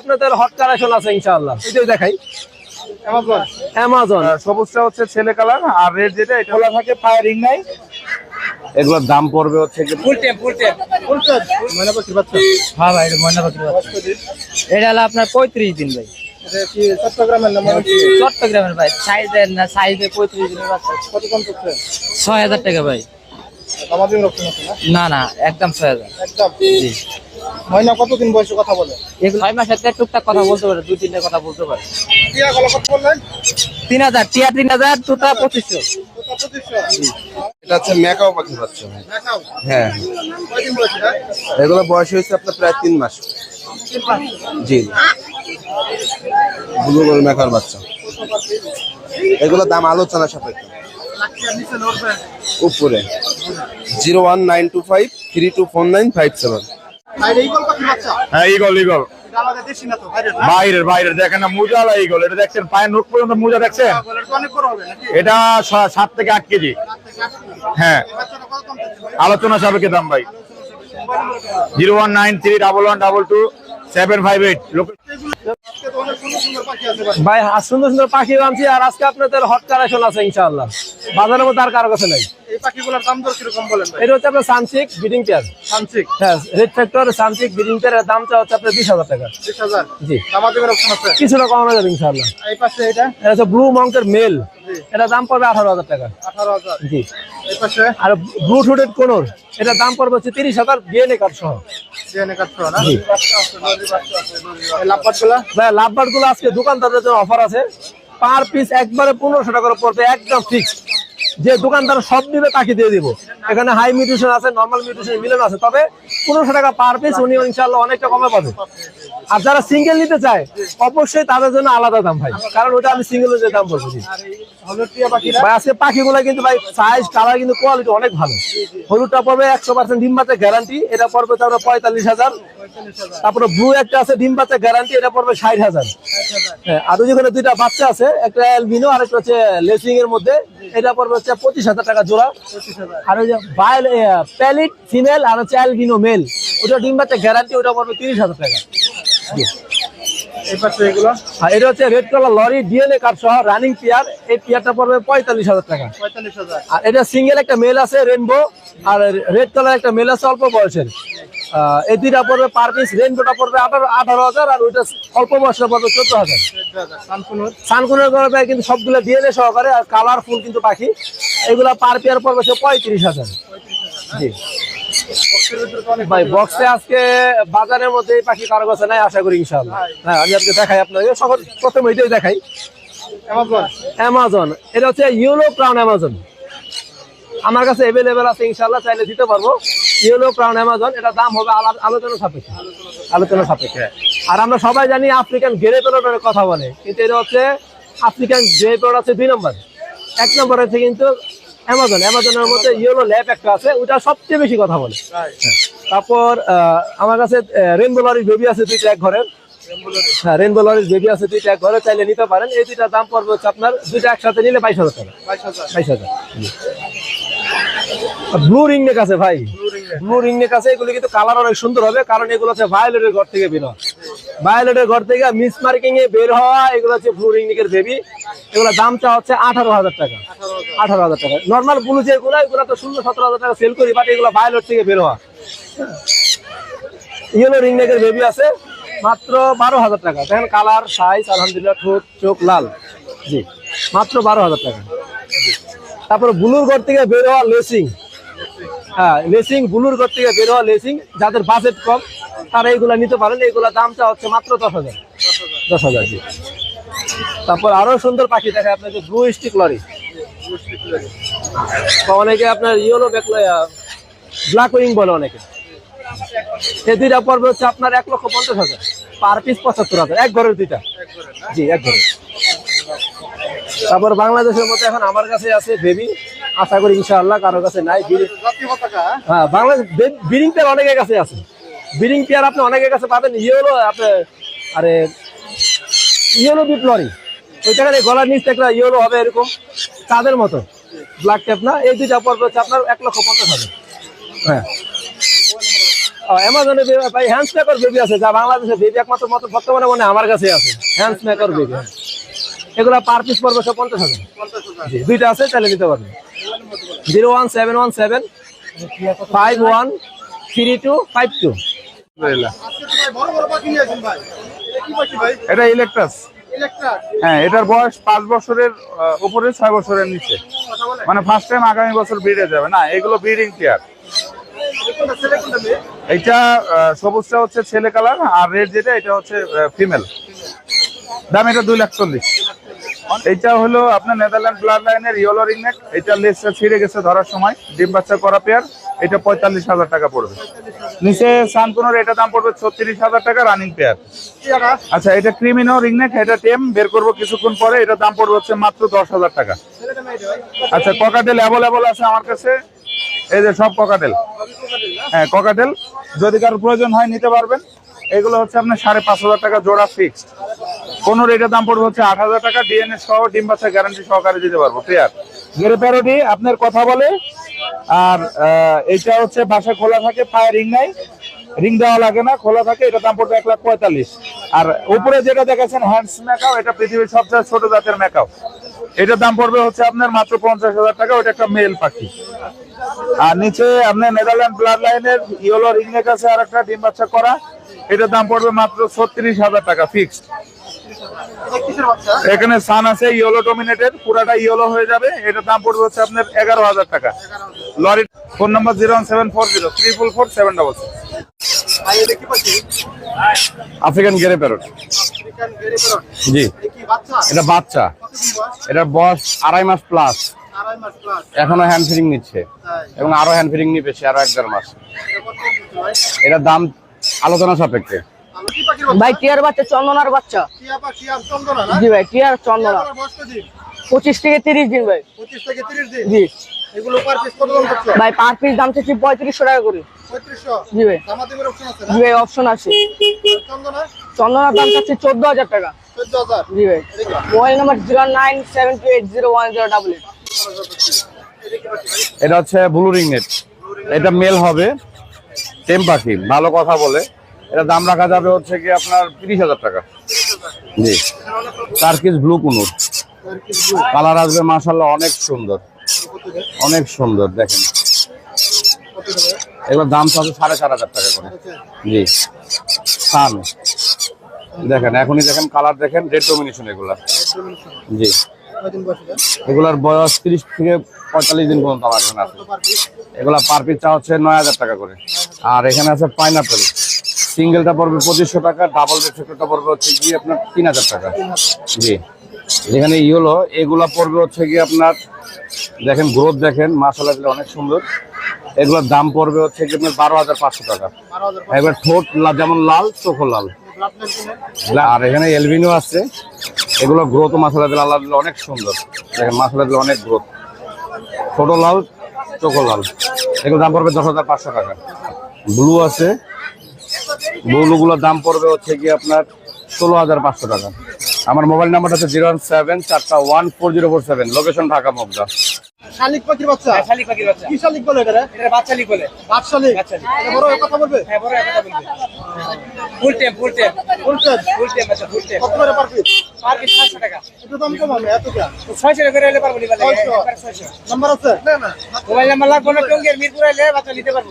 আপনাদের hot collection আছে ইনশাআল্লাহ। এটাই দেখাই। অ্যামাজন অ্যামাজন সবুজটা হচ্ছে ছেলে কালার আর রেড যেটা এটা খোলা থাকে ফায়ারিং নাই। এগুলোর দাম পড়বে হচ্ছে ময়না পাখির বাচ্চা। হ্যাঁ ভাই ময়না পাখির বাচ্চা। এটা হলো আপনার পঁয়ত্রিশ দিন ভাই। চট্টগ্রামের না চট্টগ্রামের ভাই। সাইজের না সাইজে পঁয়ত্রিশ দিনের বাচ্চা। কত কম করছে? ছয় হাজার টাকা ভাই। না? না না একদম ছয় হাজার। একদম? জি। ময়না কতদিন বয়সে কথা বলে? ছয় মাসের থেকে টুকটাক কথা বলতে পারে দুই তিনটা কথা বলতে পারে। তিন হাজার টিয়া তিন হাজার দুটা পঁচিশশো। এটা হচ্ছে ম্যাকাও পাখি বাচ্চা হ্যাঁ। হ্যাঁ এগুলো বয়স হয়েছে আপনার প্রায় তিন মাস। জি। ব্লু গোল ম্যাকার বাচ্চা। এগুলো দাম আলোচনা সাপেক্ষে। উপরে। Zero one nine two five three two four nine five seven. বাইরে ইগল পাখির বাচ্চা? হ্যাঁ ইগল ইগল বাইরের বাইরের দেখেন না মোজালা ইগল এটা দেখছেন পায়ের নোট পর্যন্ত মোজা দেখছেন? এটা সাত থেকে আট কেজি। হ্যাঁ? আলোচনা সাপেক্ষে দাম ভাই। Zero one nine three double one double two seven five eight. ভাই সুন্দর সুন্দর পাখি আনছি আর আজকে আপনাদের হট কালেকশন আছে ইনশাআল্লাহ। বাজারের মধ্যে আর কারও কাছে নাই। এই পাখিগুলোর দাম দর কীরকম বলেন এটা হচ্ছে আপনার সানসিক পেয়ার সানসিক হ্যাঁ রেড ফ্যাক্টর সানসিক বিডিং পেয়ারের দামটা হচ্ছে আপনার বিশ হাজার টাকা। বিশ হাজার? জি। আমাদের অপশন আছে? কিছুটা কমানো যাবে ইনশাআল্লাহ। এই পাশে এটা এটা হচ্ছে ব্লু মঙ্কের মেল এটা দাম পড়বে আঠারো হাজার টাকা। জি। আর ব্লু ঠোঁটের কোনোর এটা দাম পড়বে হচ্ছে তিরিশ হাজার বিএনএ কার্ড সহ। লাভবারগুলো আজকে দোকানদারদের জন্য অফার আছে। পার পিস একবারে পনেরোশো টাকা করে পড়বে একদম যে দোকানদার সব দিবে তাকে দিয়ে দিব। এখানে হাই মিউটেশন আছে নর্মাল মিউটেশন মিলন আছে। তবে পনেরোশো টাকা পার পিস উনি ইনশাল্লাহ অনেকটা কমে পাবে। আর যারা সিঙ্গেল নিতে চায়, অবশ্যই তাদের জন্য আলাদা দাম ভাই। কারণ ওটা আমি সিঙ্গেল যে দাম পাখিরা ভাই, আজকে পাখিগুলো কিন্তু ভাই সাইজ কালার কিন্তু কোয়ালিটি অনেক ভালো। হলুদটা পড়বে একশো পার্সেন্ট ডিম বাচ্চা গ্যারান্টি এটা পড়বে তারপরে পঁয়তাল্লিশ হাজার। তারপরে ব্লু একটা আছে, ডিম বাচ্চা গ্যারান্টি এটা পড়বে ষাট হাজার। হ্যাঁ আর ওই যেখানে দুইটা বাচ্চা আছে, একটা অ্যালবিনো আর একটা হচ্ছে লেসিং এর মধ্যে, এটা পড়বে হচ্ছে পঁচিশ হাজার টাকা জোড়া। আর ওই যে বায়োল প্যালিট ফিমেল আর হচ্ছে অ্যালবিনো মেল ওটা ডিম বাচ্চা গ্যারান্টি ওটা পড়বে তিরিশ হাজার টাকা। এটা হচ্ছে red colour lory DNA card সহ রানিং পিয়ার এই পিয়ারটা পড়বে পঁয়তাল্লিশ হাজার টাকা। আর এটা সিঙ্গেল একটা মেল আছে রেনবো আর রেড কালার একটা মেল আছে অল্প বয়সের। আহ, এই দুইটা পড়বে পার পিস রেনবোটা পড়বে আঠারো আঠারো হাজার আর ওইটা অল্প বয়সটা পড়বে চোদ্দ হাজার। সানকুনের? কিন্তু সবগুলো ডিএনএ সহকারে আর কালারফুল কিন্তু পাখি। এগুলা পার পেয়ার পড়বে সে পঁয়ত্রিশ হাজার। জি। ভাই বক্সে আজকে বাজারের মধ্যে পাখি কারও কাছে নাই আশা করি ইনশাআল্লাহ। হ্যাঁ আমি আজকে দেখাই আপনাকে। সকল প্রথমে এটাই দেখাই। অ্যামাজন অ্যামাজন এটা হচ্ছে ইউলো ক্রাউন অ্যামাজন আমার কাছে অ্যাভেলেবেল আছে ইনশাল্লাহ চাইলে দিতে পারব। ইউলো ক্রাউন অ্যামাজন এটা দাম হবে আলা- আলোচনা সাপেক্ষে। আলোচনা সাপেক্ষে। আর আমরা সবাই জানি আফ্রিকান গ্রে পেলোটের কথা বলে। কিন্তু এটা হচ্ছে আফ্রিকান গ্রে পেলোট আছে দুই নম্বর। এক নম্বর হচ্ছে কিন্তু অ্যামাজন অ্যামাজনের মধ্যে ইয়েলো ল্যাব একটা আছে ওটা সবচেয়ে বেশি কথা বলে। তারপর আমার কাছে রেনবো লরির বেবি আছে দুইটা এক ঘরের। হ্যাঁ রেনবো লরির বেবি আছে দুইটা এক ঘরে চাইলে নিতে পারেন। এই দুইটা দাম পড়বে হচ্ছে আপনার দুইটা একসাথে নিলে বাইশ হাজার টাকা। বাইশ হাজার। ব্লু রিং নেক আছে ভাই। ব্লু রিং নেক আছে এগুলো কিন্তু কালার অনেক সুন্দর হবে কারণ এগুলো হচ্ছে ভায়োলেটের ঘর থেকে হওয়া ভায়োলেটের ঘর থেকে মিস মার্কিং এ বের হওয়া, এগুলো হচ্ছে ব্লু রিং নেকের বেবি এগুলো দামটা হচ্ছে আঠারো হাজার টাকা। আঠারো হাজার টাকা। নর্মাল ব্লু যেগুলো, এগুলো তো ষোলো সতেরো হাজার টাকা সেল করি বাট এগুলো ভায়োলেট থেকে বের হওয়া। ইয়েলো রিং নেকের বেবি আছে, মাত্র বারো হাজার টাকা। দেখেন কালার সাইজ আলহামদুলিল্লাহ, ঠোঁট, চোখ লাল। জি, মাত্র বারো হাজার টাকা। তারপর ব্লুর ঘর থেকে বের হওয়া লেসিং হ্যাঁ লেসিং ব্লুর ঘর থেকে বের হওয়া লেসিং যাদের বাজেট কম, তারা এইগুলা নিতে পারেন। এইগুলা দামটা হচ্ছে মাত্র দশ হাজার। দশ হাজার, জি। তারপর আরও সুন্দর পাখি দেখে আপনাকে ব্লু স্টিক লরি অনেকে আপনার ইয়েলো ব্ল্যাক উইং বলে অনেকে। এই দুইটা পর্ব হচ্ছে আপনার এক লক্ষ পঞ্চাশ হাজার। পার পিস পঁচাত্তর হাজার। এক ঘরের দুইটা। জি, এক ঘরের। তারপর বাংলাদেশের মধ্যে এখন আমার কাছে আছে বেবি আশা করি ইনশাআল্লাহ কারোর কাছে নাই। পতাকা হ্যাঁ? বাংলাদেশ বিডিং পেয়ার অনেকের কাছে আছে। বিরিং পেয়ার আপনি অনেকের কাছে পাবেন। ইয়েলো আপনি আরে ইয়েলো বিট লরি। ওই টাকার গলার নিচে একটা ইয়েলো হবে এরকম তাদের মতো। ব্ল্যাক টেপ না? এই দুইটা পড়বে হচ্ছে আপনার এক লক্ষ পঞ্চাশ হাজার। হ্যাঁ। অ্যামাজনে ভাই হ্যান্ডস মেকার বেবি আছে যা বাংলাদেশে বেবি একমাত্র মতো বর্তমানে মনে হয় আমার কাছে আছে। হ্যান্ডস মেকার বেবি এগুলো পার পিস পড়বে পঞ্চাশ হাজার। দুইটা আছে তাহলে নিতে পারবেন। Zero one seven one seven, five one three two five two. বড় বড় এটা ইলেকট্রাস হ্যাঁ এটার বয়স পাঁচ বছরের উপরে ছয় বছরের নিচে। মানে ফার্স্ট টাইম আগামী বছর ব্রিডে যাবে। না, এগুলো ব্রিডিং পেয়ার এইটা সবুজটা হচ্ছে ছেলে কালার আর রেড যেটা, এটা হচ্ছে ফিমেল দাম এটা দুই লাখ চল্লিশ। এইটা হলো আপনার নেদারল্যান্ড ব্লাড লাইনের ইয়েলো রিংনেক এটা লেসটা ছিঁড়ে গেছে ধরার সময়। ডিম বাচ্চা করা পেয়ার এটা পঁয়তাল্লিশ হাজার টাকা পড়বে। নিচে সানকুনোর এটা দাম পড়বে ছত্রিশ হাজার টাকা রানিং পেয়ার আচ্ছা এটা ক্রিমিনো রিংনেক এটা টেম। বের করব কিছুক্ষণ পরে। এটা দাম পড়বে হচ্ছে মাত্র দশ হাজার টাকা। আচ্ছা ককাটেল অ্যাভেলেবল আছে আমার কাছে। এই যে সব ককাটেল হ্যাঁ ককাটেল যদি কারোর প্রয়োজন হয়, নিতে পারবেন। এগুলো হচ্ছে আপনার সাড়ে পাঁচ হাজার টাকা জোড়া ফিক্সড কোন রেটের দাম পড়বে হচ্ছে আট হাজার টাকা ডিএনএ সহ ডিম বাচ্চা গ্যারান্টি সহকারে দিতে পারব পেয়ার গেরে প্যারোটি আপনার কথা বলে। আর এইটা হচ্ছে বাসা খোলা থাকে পায়ে রিং নাই। রিং দেওয়া লাগে না, খোলা থাকে এটা দাম পড়বে এক লাখ পঁয়তাল্লিশ। আর উপরে যেটা দেখাচ্ছেন হ্যান্ডস মেকাও এটা পৃথিবীর সবচেয়ে ছোট জাতের মেকাও এটার দাম পড়বে হচ্ছে আপনার মাত্র পঞ্চাশ হাজার টাকা, ওটা একটা মেল পাখি। আর নিচে আপনার নেদারল্যান্ড ব্লাড লাইনের ইয়েলো রিংনেক আছে আর একটা ডিম বাচ্চা করা, এটার দাম পড়বে মাত্র ছত্রিশ হাজার টাকা ফিক্সড এটা এখানে সান আছে ইয়েলো ডোমিনেটেড পুরাটা ইয়েলো হয়ে যাবে। এটার দাম পড়বে হচ্ছে আপনার এগারো হাজার টাকা। Lory phone number zero one seven four zero triple four seven double African grey parrot জি। এটা বাচ্চা। এটার বয়স আড়াই মাস প্লাস এখনও হ্যান্ড ফিডিং নিচ্ছে। এবং আরও হ্যান্ড ফিডিং নিবে সে আরও এক দেড় মাস। এটার দাম আলোচনা সাপেক্ষে। ভাই টিয়ার বাচ্চা চন্দনার বাচ্চা। টিয়া পাখি আর চন্দনা না? জি ভাই টিয়ার চন্দনা। পঁচিশ থেকে তিরিশ দিন ভাই। পঁচিশ থেকে তিরিশ দিন? জি। পার পিস দাম করছ? ভাই পার পিস দাম চাচ্ছি পঁয়ত্রিশশো টাকা করে। জি ভাই। অপশন আছে জি ভাই অপশন আছে। চন্দনার দাম চাচ্ছি চোদ্দ হাজার টাকা। জি ভাই। Mobile number zero nine seven two eight zero one zero double eight. এটা হচ্ছে ব্লু এটা মেল হবে। টেম পাখি ভালো কথা বলে। এটা দাম রাখা যাবে হচ্ছে কি আপনার তিরিশ হাজার টাকা। জি। টার্কিস ব্লু কুনুর। কালার আসবে মাশাল্লাহ অনেক সুন্দর। অনেক সুন্দর দেখেন। এগুলোর দাম তো আছে সাড়ে চার হাজার টাকা করে। জি। সান দেখেন এখনই দেখেন কালার দেখেন রেড ডমিনেশন এগুলা। জি। এগুলার বয়স তিরিশ থেকে পঁয়তাল্লিশ দিন পর্যন্ত আমার এখানে আছে। এগুলা পার পিস চা হচ্ছে নয় হাজার টাকা করে। আর এখানে আছে পাইনাপেল সিঙ্গেলটা পড়বে পঁচিশশো টাকা ডাবল রেফেক্টরটা পড়বে হচ্ছে গিয়ে আপনার তিন হাজার টাকা। জি। যেখানে ইয়েলো, এগুলা পড়বে হচ্ছে গিয়ে আপনার, দেখেন গ্রোথ দেখেন মাসালা দিলে অনেক সুন্দর। এগুলোর দাম পড়বে হচ্ছে গিয়ে আপনার বারো হাজার পাঁচশো টাকা। বারো হাজার এবার ঠোঁট যেমন লাল, চোখও লাল। আর এখানে এলবিনো আছে। এগুলো গ্রোথ মাসালা দিলে আল্লাহ দিলে অনেক সুন্দর। দেখেন মাসালা দিলে অনেক গ্রোথ ছোট লাল চোখো লাল। এগুলো দাম পড়বে দশ হাজার পাঁচশো টাকা। ব্লু আছে। ব্লুগুলোর দাম পড়বে হচ্ছে কি আপনার ষোলো হাজার পাঁচশো টাকা। আমার মোবাইল নাম্বারটা হচ্ছে জিরো ওয়ান সেভেন চারটা one four zero four seven. Location Dhaka Mugda. শালিক পাখির বাচ্চা? শালিক পাখির বাচ্চা। কি শালিক বলে এটা এটা বাচ্চা লিক বলে। বাপ শালিক। বাচ্চালিক। এটা বড় কথা বলবে? হ্যাঁ বড় একটা বলবে। ফুল টেম ফুল টেম বলছেন ফুল টেম বাচ্চা ফুল টেম কত করে পার পিস পার পিস 700 টাকা। একটু দাম কম হবে এত কা 600 টাকা হলে পারব নিবা লাগে 600 একবার 600 নাম্বার আছে? না না মোবাইল নাম্বার লাগবে না কেউ মিরপুর এলে বাচ্চা নিতে পারব।